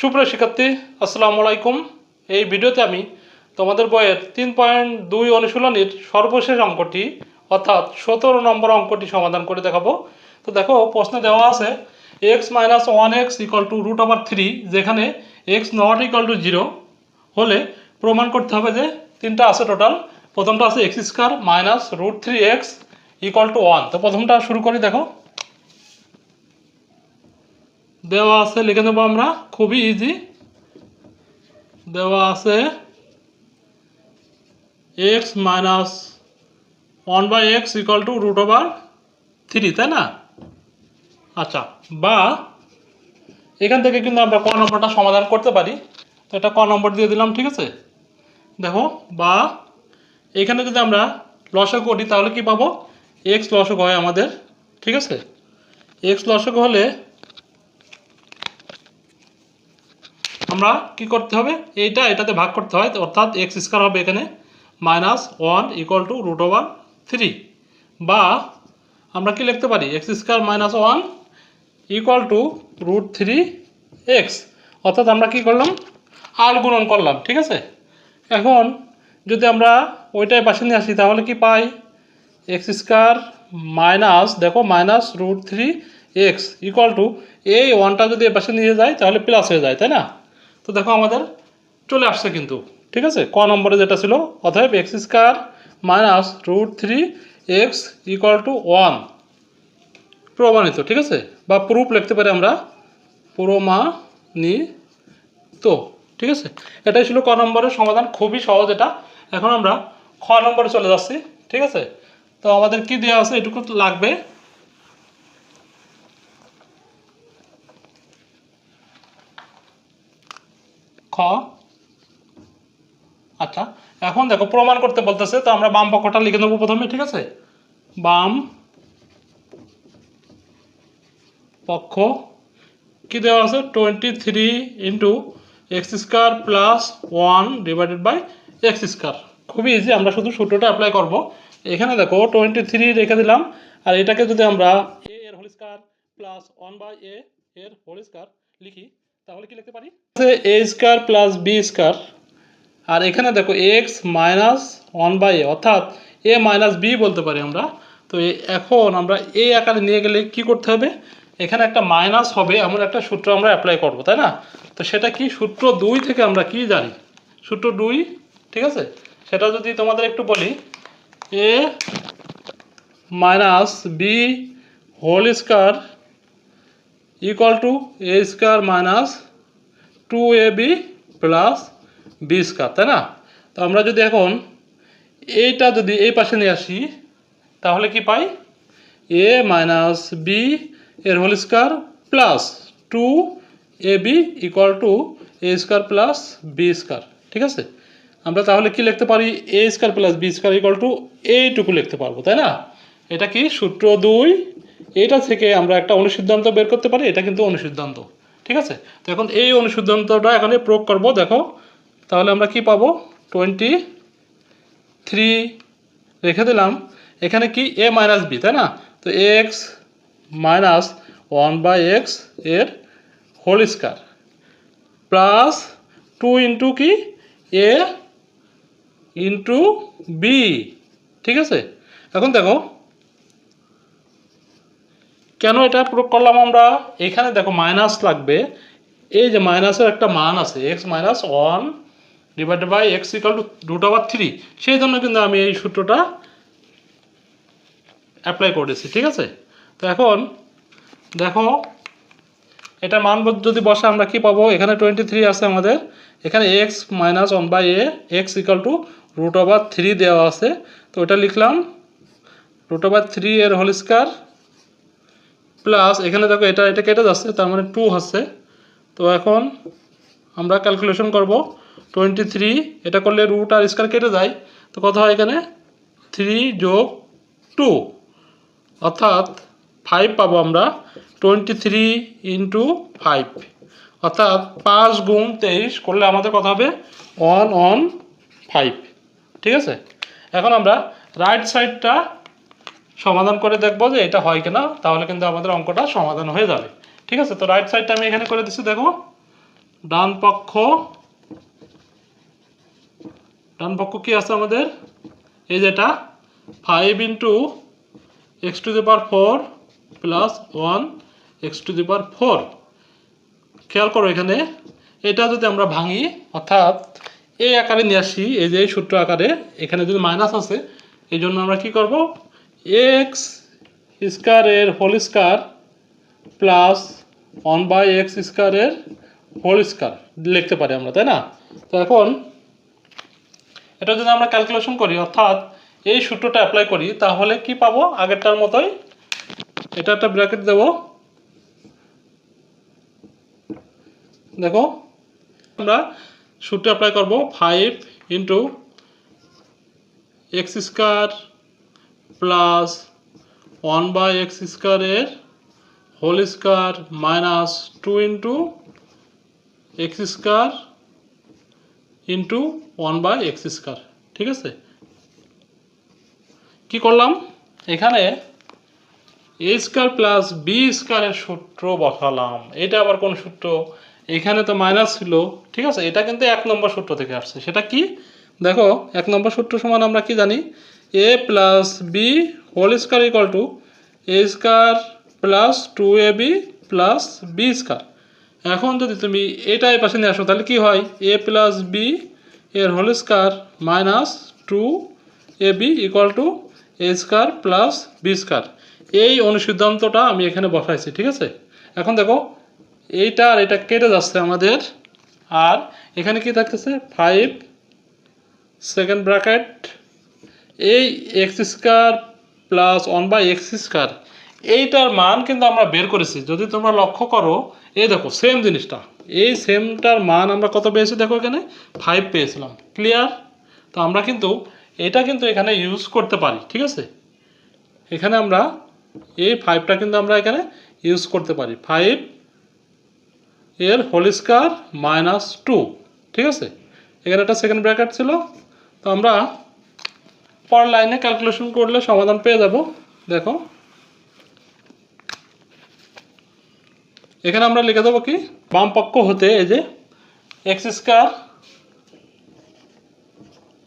সুপ্রিয় শিক্ষার্থী, আসসালামু আলাইকুম। এই ভিডিওতে আমি তোমাদের বইয়ের তিন পয়েন্ট দুই অনুশীলনীর সর্বশেষ অঙ্কটি, অর্থাৎ সতেরো নম্বর অঙ্কটি সমাধান করে দেখাবো। তো দেখো, প্রশ্নে দেওয়া আছে x minus one x equal to root over three যেখানে x not equal to zero হলে প্রমাণ করতে হবে যে তিনটা আছে টোটাল প্রথমটা আছে x square minus root three x equal to one তো প্রথমটা শুরু করি, দেখো। দেওয়া আছে, লিখে নেব আমরা। খুবই ইজি দেওয়া আছে x minus one by x equal to root over three তাই না? আচ্ছা বা এখান থেকে কিন্তু আমরা ক নম্বরটা সমাধান করতে পারি। তো এটা ক নম্বর দিয়ে দিলাম, ঠিক আছে? দেখো, বা এখানে যদি আমরা লসক করি, তাহলে কি পাবো? এক্স লসক হয় আমাদের, ঠিক আছে? এক্স লসক হলে আমরা কি করতে হবে? এইটা এটাতে ভাগ করতে হয়, অর্থাৎ এক্স স্কোয়ার হবে এখানে minus one equal to root over three বা আমরা কি লিখতে পারি? X square minus one equal to root three x অর্থাৎ আমরা কি করলাম? আর গুণন করলাম, ঠিক আছে? এখন যদি আমরা ওইটাই পাশে নিয়ে আসি, তাহলে কি পাই? এক্স স্কোয়ার মাইনাস দেখো minus root three x equal to এই ওয়ানটা যদি এ পাশে নিয়ে যায়, তাহলে প্লাস হয়ে যায়, তাই না? তো দেখো আমাদের চলে আসছে কিন্তু, ঠিক আছে? ক নম্বরে যেটা ছিল, অতএব x square minus root three x equal to one প্রমাণিত, ঠিক আছে? বা প্রুফ লিখতে পারি আমরা, প্রমাণিত, ঠিক আছে? এটাই ছিল ক নম্বরের সমাধান, খুবই সহজ এটা। এখন আমরা খ নম্বরে চলে যাচ্ছি, ঠিক আছে? তো আমাদের কি দেওয়া আছে? এটুকু লাগবে। খ। আচ্ছা এখন দেখো, প্রমাণ করতে বলতেছে, তো আমরা বাম পক্ষটা লিখে নেব প্রথমে, ঠিক আছে? বাম পক্ষ, কি দেওয়া আছে? Twenty three into x square plus one divided by x square খুবই ইজি আমরা শুধু সূত্রটা অ্যাপ্লাই করব। এখানে দেখো টোয়েন্টি থ্রি রেখে দিলাম, আর এটাকে যদি আমরা এ এর whole square plus one by a এর হোল স্কোয়ার লিখি তাহলে কি লিখতে পারি? A square plus b square আর এখানে দেখো x minus one by a অর্থাৎ এ মাইনাস বি বলতে পারি আমরা। তো এখন আমরা এ আকারে নিয়ে গেলে কি করতে হবে? এখানে একটা মাইনাস হবে, এমন একটা সূত্র আমরা অ্যাপ্লাই করব, তাই না? তো সেটা কি? সূত্র দুই থেকে আমরা কি জানি? সূত্র দুই, ঠিক আছে? সেটা যদি তোমাদের একটু বলি a minus b whole square equal to a square minus two a b plus b square তাই না? তো আমরা যদি এখন এইটা যদি এই পাশে নিয়ে আসি, তাহলে কি পাই? এ মাইনাস বি এর whole square plus two a b equal to a square plus b square ঠিক আছে? আমরা তাহলে কি লিখতে পারি? A square plus b square equal to এইটুকু লিখতে পারব, তাই না? এটা কি? সূত্র দুই এটা থেকে আমরা একটা অনুসিদ্ধান্ত বের করতে পারি, এটা কিন্তু অনুসিদ্ধান্ত, ঠিক আছে? তো এখন এই অনুসিদ্ধান্তটা এখানে প্রয়োগ করব, দেখো। তাহলে আমরা কি পাবো? টোয়েন্টি থ্রি রেখে দিলাম। এখানে কি এ মাইনাস বি তাই না? তো এক্স মাইনাস ওয়ান বাই এক্সের whole square plus two into কি? এ ইন্টু বি ঠিক আছে? এখন দেখো কেন এটা প্রয়োগ করলাম আমরা? এখানে দেখো মাইনাস লাগবে। এই যে মাইনাসের একটা মান আছে x minus one divided by x equal to root over three সেই জন্য কিন্তু আমি এই সূত্রটা অ্যাপ্লাই করেছি, ঠিক আছে? তো এখন দেখো, এটা মান যদি বসে আমরা কি পাবো? এখানে টোয়েন্টি থ্রি আছে আমাদের। এখানে x minus one by a x equal to root over three দেওয়া আছে। তো ওটা লিখলাম রুট ওভার থ্রি এর হোল স্কোয়ার প্লাস এখানে দেখো এটা এটা কেটে যাচ্ছে, তার মানে টু হচ্ছে। তো এখন আমরা ক্যালকুলেশন করব। টোয়েন্টি থ্রি এটা করলে রুট আর স্কোয়ার কেটে যায়। তো কত হয় এখানে? থ্রি যোগ টু অর্থাৎ ফাইভ পাবো আমরা। টোয়েন্টি থ্রি ইন্টু ফাইভ অর্থাৎ পাঁচ গুণ তেইশ করলে আমাদের কত হবে? ওয়ান ওয়ান ফাইভ ঠিক আছে? এখন আমরা রাইট সাইডটা সমাধান করে দেখব যে এটা হয় কিনা, তাহলে কিন্তু আমাদের অঙ্কটা সমাধান হয়ে যাবে। ঠিক আছে? তো রাইট সাইডটা আমি এখানে করে দিচ্ছি, দেখো। ডান পক্ষ ডান পক্ষ কি আছে আমাদের? এই যেটা five into x to the power four plus one x to the power four খেয়াল করো এখানে, এটা যদি আমরা ভাঙি, অর্থাৎ এই আকারে নিয়ে আসি, এই যে এই সূত্র আকারে, এখানে যদি মাইনাস আছে, এই জন্য আমরা কি করব? এক্স স্কোয়ারের whole square plus one by x স্কোয়ারের হোল স্কোয়ার লিখতে পারি আমরা, তাই না? তো এখন এটা যদি আমরা ক্যালকুলেশন করি, অর্থাৎ এই সূত্রটা অ্যাপ্লাই করি, তাহলে কি পাবো? আগেরটার মতোই এটা একটা ব্র্যাকেট দেব। দেখো, আমরা সূত্র অ্যাপ্লাই করব five into x square plus one by x স্কোয়ারের whole square minus two into x square into one by x square, ঠিক আছে? কি করলাম? এখানে এ স্কোয়ার প্লাস বি স্কোয়ারের সূত্র বসালাম। এটা আবার কোন সূত্র? এখানে তো মাইনাস ছিল, ঠিক আছে? এটা কিন্তু এক নম্বর সূত্র থেকে আসছে। সেটা কি? দেখো, এক নম্বর সূত্র সমান আমরা কি জানি? A plus b whole square equal to a square plus two a b plus b square এখন যদি তুমি এটা এই পাশে নিয়ে আসো, তাহলে কি হয়? এ প্লাস বি এর whole square minus two a b equal to a square plus b square এই অনুসিদ্ধান্তটা আমি এখানে বসাইছি, ঠিক আছে? এখন দেখো, এইটা আর এটা কেটে যাচ্ছে আমাদের। আর এখানে কি থাকতেছে? ফাইভ সেকেন্ড ব্র্যাকেট এই x square plus one by x square এইটার মান কিন্তু আমরা বের করেছি। যদি তোমরা লক্ষ্য করো, এই দেখো সেম জিনিসটা। এই সেমটার মান আমরা কত পেয়েছি দেখো এখানে? ফাইভ পেয়েছিলাম। ক্লিয়ার তো আমরা কিন্তু এটা কিন্তু এখানে ইউজ করতে পারি, ঠিক আছে? এখানে আমরা এই ফাইভটা কিন্তু আমরা এখানে ইউজ করতে পারি। ফাইভ এর হোল স্কোয়ার মাইনাস টু ঠিক আছে? এখানে একটা সেকেন্ড ব্র্যাকেট ছিল। তো আমরা পর লাইনে ক্যালকুলেশন করলে সমাধান পেয়ে যাব। দেখো। এখানে আমরা লিখে দেবো কি? বাম পক্ষ হতে এই যে x square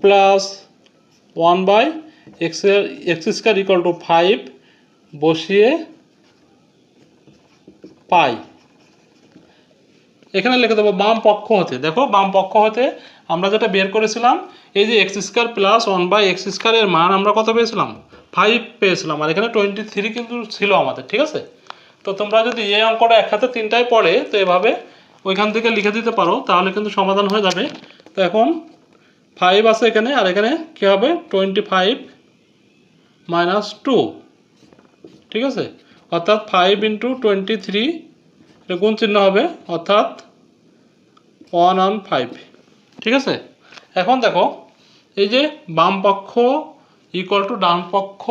plus one by x x square equal to five বসিয়ে পাই। এখানে লিখে দেবো বাম পক্ষ হতে। দেখো, বাম পক্ষ হতে আমরা যেটা বের করেছিলাম, এই যে x square plus one by x স্কোয়ারের মান আমরা কত পেয়েছিলাম? ফাইভ পেয়েছিলাম, আর এখানে টোয়েন্টি থ্রি কিন্তু ছিল আমাদের, ঠিক আছে? তো তোমরা যদি এই অঙ্কটা এক হাতে তিনটায় পড়ে, তো এভাবে ওইখান থেকে লিখে দিতে পারো, তাহলে কিন্তু সমাধান হয়ে যাবে। তো এখন ফাইভ আছে এখানে, আর এখানে কী হবে? টোয়েন্টি ফাইভ মাইনাস টু ঠিক আছে? অর্থাৎ ফাইভ ইন্টু টোয়েন্টি থ্রি গুণ চিহ্ন হবে, অর্থাৎ ওয়ান অন ফাইভ ঠিক আছে? এখন দেখো, এই যে বাম পক্ষ ইকুয়াল টু ডান পক্ষ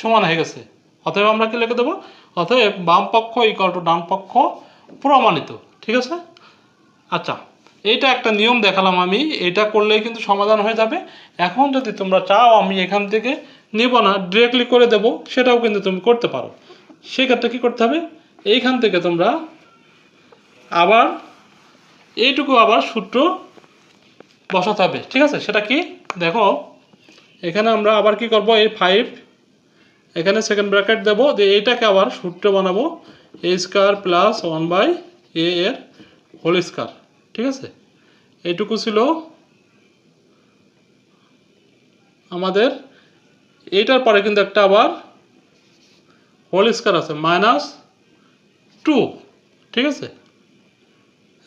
সমান হয়ে গেছে। অতএব আমরা কি লিখে দেবো? অতএব বাম পক্ষ ইকুয়াল টু ডান পক্ষ প্রমাণিত, ঠিক আছে? আচ্ছা এইটা একটা নিয়ম দেখালাম আমি এটা করলেই কিন্তু সমাধান হয়ে যাবে। এখন যদি তোমরা চাও, আমি এখান থেকে নিব না ডিরেক্টলি করে দেব, সেটাও কিন্তু তুমি করতে পারো। সেক্ষেত্রে কী করতে হবে? এইখান থেকে তোমরা আবার, এইটুকু আবার সূত্র বসাতে হবে, ঠিক আছে? সেটা কি? দেখো, এখানে আমরা আবার কি করব? এই ফাইভ এখানে সেকেন্ড ব্র্যাকেট দেবো, দিয়ে এইটাকে আবার সূত্র বানাবো a square plus one by a এর হোল স্কোয়ার ঠিক আছে? এইটুকু ছিল আমাদের, এইটার পরে কিন্তু একটা আবার হোল স্কোয়ার আছে মাইনাস টু ঠিক আছে?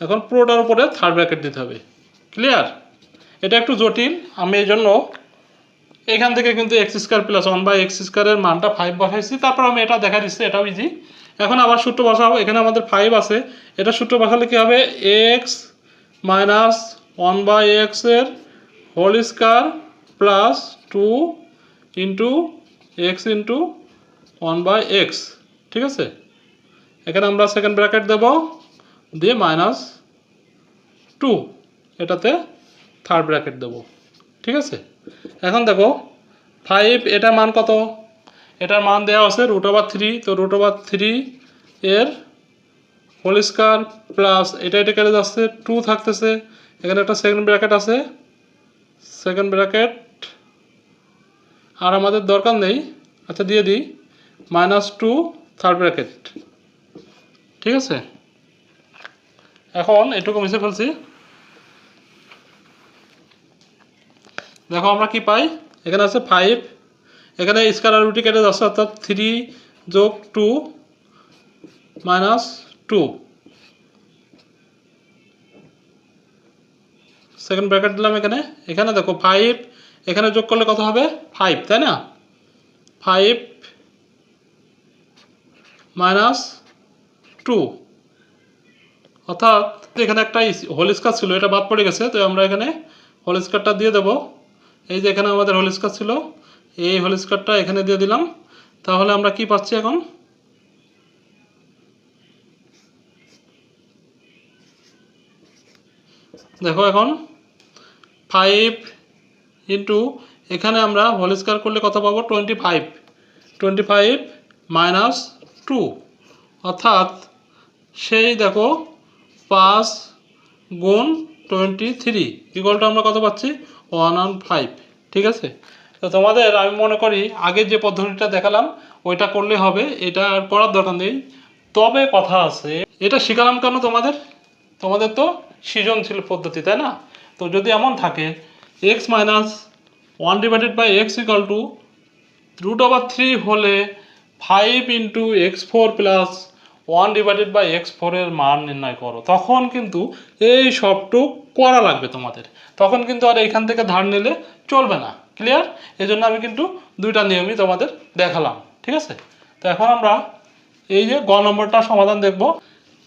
এখন পুরোটার উপরে থার্ড ব্র্যাকেট দিতে হবে ক্লিয়ার এটা একটু জটিল। আমি এই জন্য এখান থেকে কিন্তু x square plus one by x স্কোয়ারের মানটা ফাইভ বসাইছি। তারপর আমি এটা দেখা দিচ্ছি, এটাও ইজি এখন আবার সূত্র বসাবো। এখানে আমাদের ফাইভ আছে। এটা সূত্র বসালে কী হবে? এক্স মাইনাস ওয়ান বাই এক্সের whole square plus two into x into one by x ঠিক আছে? এখানে আমরা সেকেন্ড ব্র্যাকেট দেব। দিয়ে মাইনাস টু এটাতে থার্ড ব্র্যাকেট দেব। ঠিক আছে? এখন দেখো ফাইভ এটার মান কত? এটার মান দেওয়া আছে রুট ওভার থ্রি তো রুট ওভার থ্রি এর হোল স্কোয়ার প্লাস এটা এটা কেটে যাচ্ছে টু থাকতেছে, এখানে একটা সেকেন্ড ব্র্যাকেট আছে। সেকেন্ড ব্র্যাকেট আর আমাদের দরকার নেই আচ্ছা দিয়ে দিই মাইনাস টু থার্ড ব্র্যাকেট ঠিক আছে? এখন এটুকু মিশে ফেলছি। দেখো আমরা কি পাই? এখানে আছে ফাইভ এখানে স্কোয়ার আর রুটি কেটে যাচ্ছে, অর্থাৎ থ্রি যোগ two minus two second bracket দিলাম এখানে। এখানে দেখো ফাইভ এখানে যোগ করলে কত হবে? ফাইভ তাই না? ফাইভ মাইনাস টু অর্থাৎ এখানে একটা হোল স্কার ছিল, এটা বাদ পড়ে গেছে তো আমরা এখানে হোল স্কারটা দিয়ে দেবো। এই যে এখানে আমাদের হোল স্কার ছিল, এই হোল স্কারটা এখানে দিয়ে দিলাম। তাহলে আমরা কি পাচ্ছি এখন? দেখো এখন ফাইভ ইন্টু এখানে আমরা হোল স্কোয়ার করলে কত পাবো? Twenty five twenty five minus two অর্থাৎ, সেই দেখো, পাঁচ গুণ টোয়েন্টি থ্রি ইকুয়ালটা আমরা কত পাচ্ছি? ওয়ান ওয়ান ফাইভ ঠিক আছে? তো তোমাদের আমি মনে করি আগের যে পদ্ধতিটা দেখালাম, ওইটা করলে হবে, এটা আর করার দরকার নেই। তবে কথা আছে, এটা শিখালাম কেন তোমাদের? তোমাদের তো সৃজনশীল পদ্ধতি, তাই না? তো যদি এমন থাকে x minus one divided by x equal to root over three হলে five into x four plus one divided by x ফোরের মান নির্ণয় করো। তখন কিন্তু এই সবটুক করা লাগবে তোমাদের। তখন কিন্তু আর এখান থেকে ধার নিলে চলবে না। ক্লিয়ার এই জন্য আমি কিন্তু দুইটা নিয়মই তোমাদের দেখালাম। ঠিক আছে? তো এখন আমরা এই যে গ নম্বরটা সমাধান দেখব।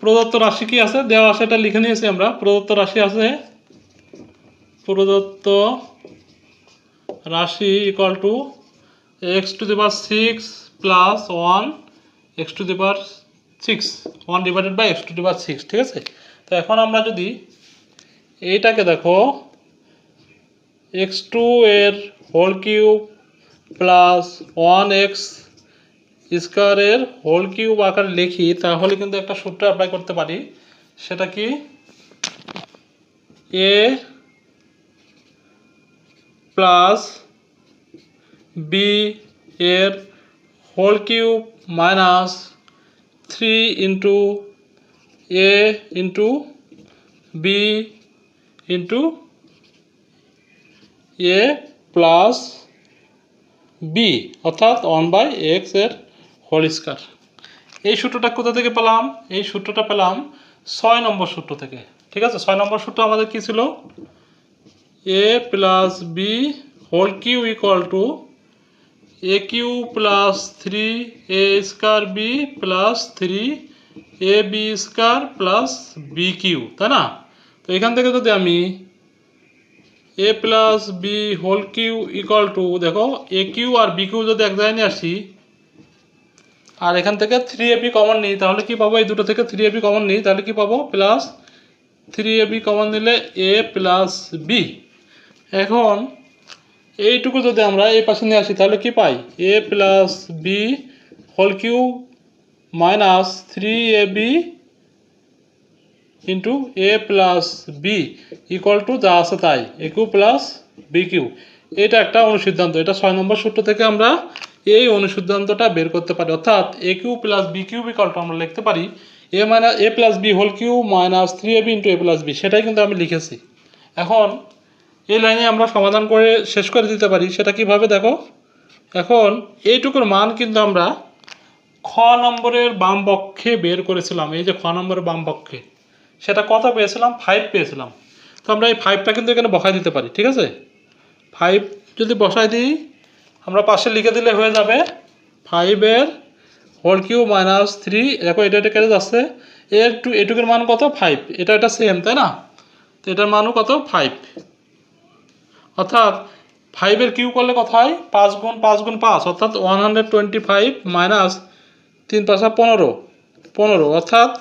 প্রদত্ত রাশি কি আছে? দেওয়া সেটা লিখে নিয়েছি আমরা। প্রদত্ত রাশি আছে। প্রদত্ত রাশি equal to x to the power six plus one x to the power six one divided by x to the power six ঠিক আছে? তো এখন আমরা যদি এইটাকে দেখো এক্স টু এর whole cube plus one x স্কোয়ারের হোল কিউব আকারে লিখি, তাহলে কিন্তু একটা সূত্র অ্যাপ্লাই করতে পারি। সেটা কি? এ প্লাস বি এর whole cube minus three into a into b into a plus b অর্থাৎ ওয়ান বাই এক্সের হোল স্কোয়ার এই সূত্রটা কোথা থেকে পেলাম? এই সূত্রটা পেলাম ছয় নম্বর সূত্র থেকে। ঠিক আছে? ছয় নম্বর সূত্র আমাদের কি ছিল? A plus b whole cube equal to a cube plus three a square b plus three a b square plus b cube তাই না? তো এখান থেকে যদি আমি a plus b whole cube equal to দেখো এ কিউ আর b cube যদি এক জায়গায় নিয়ে আসি, আর এখান থেকে থ্রি এ বি কমন নিই, তাহলে কি পাবো? এই দুটো থেকে থ্রি এ বি কমন নিই, তাহলে কি পাবো? Plus three a b common নিলে এ প্লাস বি এখন এইটুকু যদি আমরা এই পাশে নিয়ে আসি, তাহলে কি পাই? A plus b whole cube minus three a b into a plus b equal to যা আছে তাই এ প্লাস বি কিউ এটা একটা অনুসিদ্ধান্ত, এটা ছয় নম্বর সূত্র থেকে আমরা এই অনুসিদ্ধান্তটা বের করতে পারি। অর্থাৎ a cube plus b cube to আমরা লিখতে পারি a minus a plus b whole cube minus three a b into a plus b সেটাই কিন্তু আমি লিখেছি। এখন এই লাইনে আমরা সমাধান করে শেষ করে দিতে পারি, সেটা কীভাবে দেখো? এখন এইটুকুর মান কিন্তু আমরা খ নম্বরের বাম পক্ষে বের করেছিলাম, এই যে খ নম্বরের বাম পক্ষে। সেটা কত পেয়েছিলাম ফাইভ পেয়েছিলাম। তো আমরা এই ফাইভটা কিন্তু এখানে বসাই দিতে পারি, ঠিক আছে? ফাইভ যদি বসাই দিই, আমরা পাশে লিখে দিলে হয়ে যাবে ফাইভের হোল কিউ মাইনাস থ্রি দেখো এটা এটা কেটে যাচ্ছে। এর টু এটুকুর মান কত? ফাইভ এটা এটা সেম তাই না? তো এটার মানও কত? ফাইভ অর্থাৎ ফাইভের কিউ করলে কত হয়? পাঁচ গুণ পাঁচ গুণ পাঁচ, অর্থাৎ one hundred twenty five minus তিন পাঁচা পনেরো পনেরো, অর্থাৎ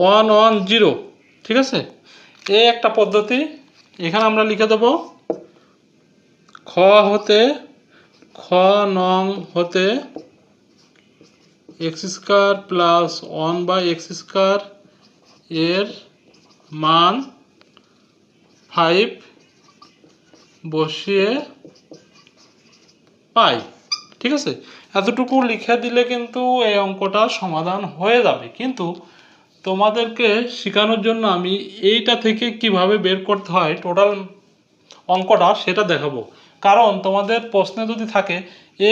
ওয়ান ওয়ান জিরো, ঠিক আছে? এই একটা পদ্ধতি, এখানে আমরা লিখে দেব, খ হতে, খ নং হতে x square plus one by x square এর মান ফাইভ বসিয়ে পাই, ঠিক আছে? এতটুকু লিখে দিলে কিন্তু এই অঙ্কটা সমাধান হয়ে যাবে। কিন্তু তোমাদেরকে শেখানোর জন্য আমি এইটা থেকে কীভাবে বের করতে হয় টোটাল অঙ্কটা সেটা দেখাবো। কারণ তোমাদের প্রশ্নে যদি থাকে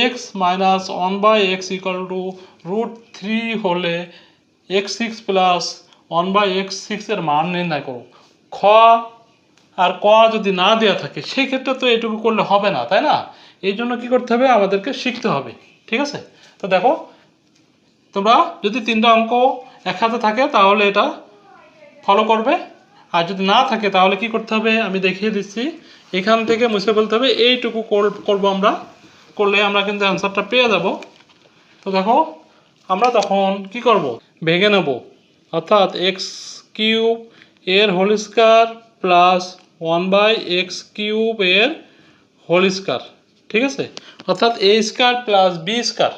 x minus one by x equal to root three হলে x six plus one by x সিক্সের মান নির্ণয় করো। খ আর ক যদি না দেওয়া থাকে সেই ক্ষেত্রে তো এটুকু করলে হবে না, তাই না? এই জন্য কী করতে হবে? আমাদেরকে শিখতে হবে, ঠিক আছে? তো দেখো, তোমরা যদি তিনটা অঙ্ক এক হাতে থাকে, তাহলে এটা ফলো করবে। আর যদি না থাকে, তাহলে কি করতে হবে? আমি দেখিয়ে দিচ্ছি। এখান থেকে মুছে ফেলতে হবে। এইটুকু কর- করব আমরা। করলে আমরা কিন্তু অ্যান্সারটা পেয়ে যাব। তো দেখো, আমরা তখন কি করব? ভেঙে নেব। অর্থাৎ এক্স কিউব এর whole plus one by x cube এর হোল ঠিক আছে? অর্থাৎ a square plus b square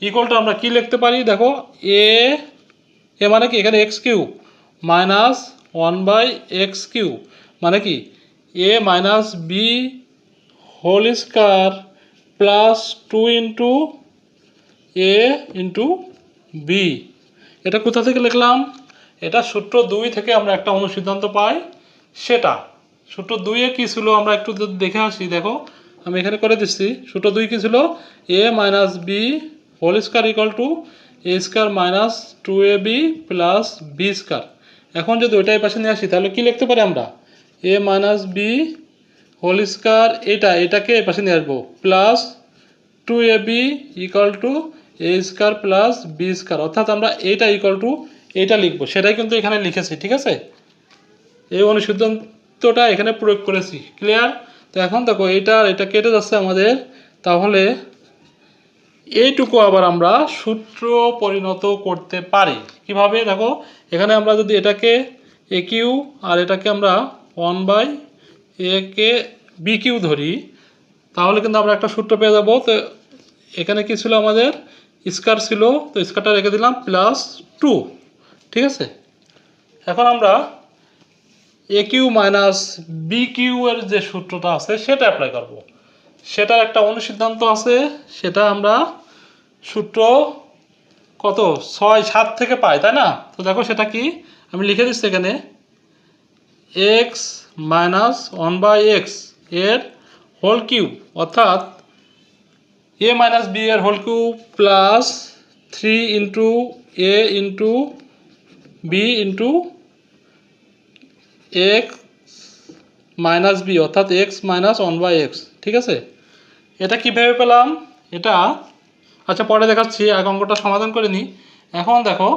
ইকুয়ালটা আমরা কি লিখতে পারি? দেখো এ এ মানে কি? এখানে x cube minus one by x cube মানে কি? A minus b whole square plus two into a into b. এটা কোথা থেকে লিখলাম? এটা সূত্র দুই থেকে আমরা একটা অনুসিদ্ধান্ত পাই, সেটা। সূত্র দুইয়ে কী ছিল? আমরা একটু দেখে আসি। দেখো, আমি এখানে করে দিচ্ছি। সূত্র দুই কী ছিল? A minus b whole square equal to a square minus two a b plus b square এখন যদি ওইটাই পাশে নিয়ে আসি, তাহলে কী লিখতে পারি আমরা? A minus b whole square এটা, এটাকে এই পাশে নিয়ে আসব। Plus two a b equal to a square plus b square অর্থাৎ আমরা এইটা ইকাল টু এইটা লিখব। সেটাই কিন্তু এখানে লিখেছি, ঠিক আছে? এই অনুসিদ্ধান্তটা এখানে প্রয়োগ করেছি। ক্লিয়ার তো এখন দেখো আর এটা কেটে যাচ্ছে আমাদের। তাহলে এইটুকু আবার আমরা সূত্র পরিণত করতে পারি। কীভাবে? দেখো, এখানে আমরা যদি এটাকে এ কিউ আর এটাকে আমরা ওয়ান বাই এ কে বি কিউ ধরি, তাহলে কিন্তু আমরা একটা সূত্র পেয়ে যাব। তো এখানে কি ছিল আমাদের? স্কার ছিল, তো স্কারটা রেখে দিলাম প্লাস টু ঠিক আছে? এখন আমরা a cube minus b cube এর যে সূত্রটা আছে, সেটা অ্যাপ্লাই করব। সেটার একটা অনুসিদ্ধান্ত আছে, সেটা আমরা সূত্র কত? ছয়, সাত থেকে পাই, তাই না? তো দেখো সেটা কি? আমি লিখে দিচ্ছি এখানে এক্স মাইনাস ওয়ান বাই এক্সের হোল কিউব অর্থাৎ এ মাইনাস বি এর whole cube plus three into a into b into x minus b অর্থাৎ x minus one by x ঠিক আছে? এটা কীভাবে পেলাম? এটা আচ্ছা পরে দেখাচ্ছি আগে অঙ্কটা সমাধান করে নিই। এখন দেখো,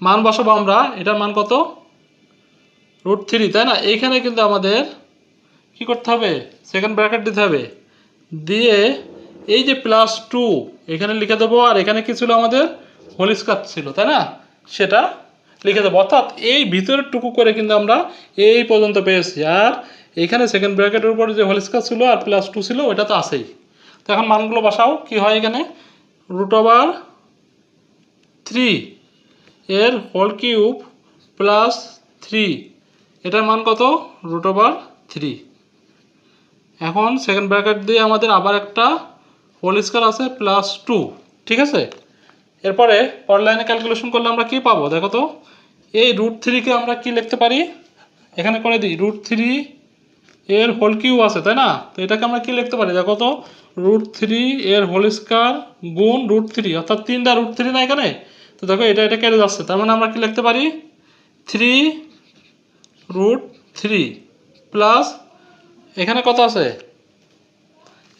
মান বসাবো আমরা, এটার মান কত? রুট থ্রি তাই না? এইখানে কিন্তু আমাদের কি করতে হবে? সেকেন্ড ব্র্যাকেট দিতে হবে। দিয়ে এই যে প্লাস টু এখানে লিখে দেবো, আর এখানে কি ছিল আমাদের? হোল স্কোয়ার ছিল, তাই না? সেটা লিখে দেবো। অর্থাৎ এই ভিতরের টুকু করে কিন্তু আমরা এই পর্যন্ত পেয়েছি। আর এখানে সেকেন্ড ব্র্যাকেটের উপরে যে হোল স্কোয়ার ছিল আর প্লাস টু ছিল ওটা তো আছেই। তো এখন মানগুলো বসাও। কি হয় এখানে? রুট ওভার থ্রি এর হোল কিউব প্লাস থ্রি এটার মান কত? রুট ওভার থ্রি এখন সেকেন্ড ব্র্যাকেট দিয়ে আমাদের আবার একটা হোল স্কোয়ার আছে প্লাস টু ঠিক আছে? এরপরে পরের লাইনে ক্যালকুলেশন করলে আমরা কি পাবো? দেখো তো, এই রুট থ্রিকে আমরা কি লিখতে পারি? এখানে করে দিই রুট থ্রি এর হোল কিউ আছে, তাই না? তো এটাকে আমরা কি লিখতে পারি? দেখো তো রুট থ্রি এর হোল স্কোয়ার গুণ রুট থ্রি অর্থাৎ তিনটা রুট থ্রি না এখানে? তো দেখো, এটা এটা কেটে যাচ্ছে। তার মানে আমরা কি লিখতে পারি? থ্রি রুট থ্রি প্লাস এখানে কত আছে?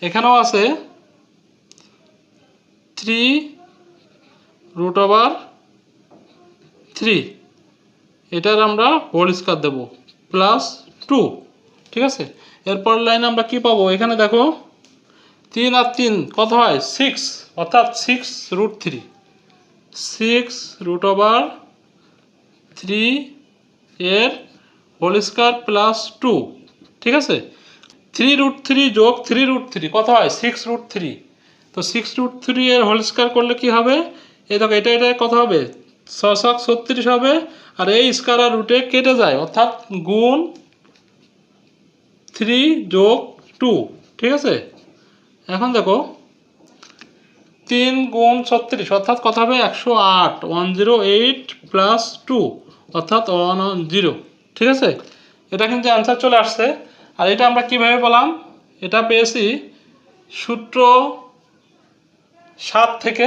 এখানেও আছে থ্রি রুট ওভার থ্রি এটার আমরা হোল স্কোয়ার দেবো প্লাস টু ঠিক আছে? এরপর লাইনে আমরা কি পাবো? এখানে দেখো, তিন আর তিন, কত হয়? সিক্স অর্থাৎ six root three six root over three এর হোল স্কোয়ার প্লাস টু ঠিক আছে? থ্রি রুট থ্রি যোগ থ্রি রুট থ্রি কত হয়? সিক্স রুট থ্রি তো সিক্স রুট থ্রি এর হোল স্কোয়ার করলে কি হবে? এই দেখো, এটা এটা কত হবে? ছশক ছত্রিশ হবে। আর এই স্কোয়ার রুটে কেটে যায়, অর্থাৎ গুণ থ্রি যোগ টু ঠিক আছে এখন দেখো, তিন গুণ ছত্রিশ, অর্থাৎ কত হবে? একশো আট one zero eight plus two অর্থাৎ ওয়ান ওয়ান জিরো ঠিক আছে এটা কিন্তু অ্যান্সার চলে আসছে। আর এটা আমরা কীভাবে পেলাম? এটা পেয়েছি সূত্র সাত থেকে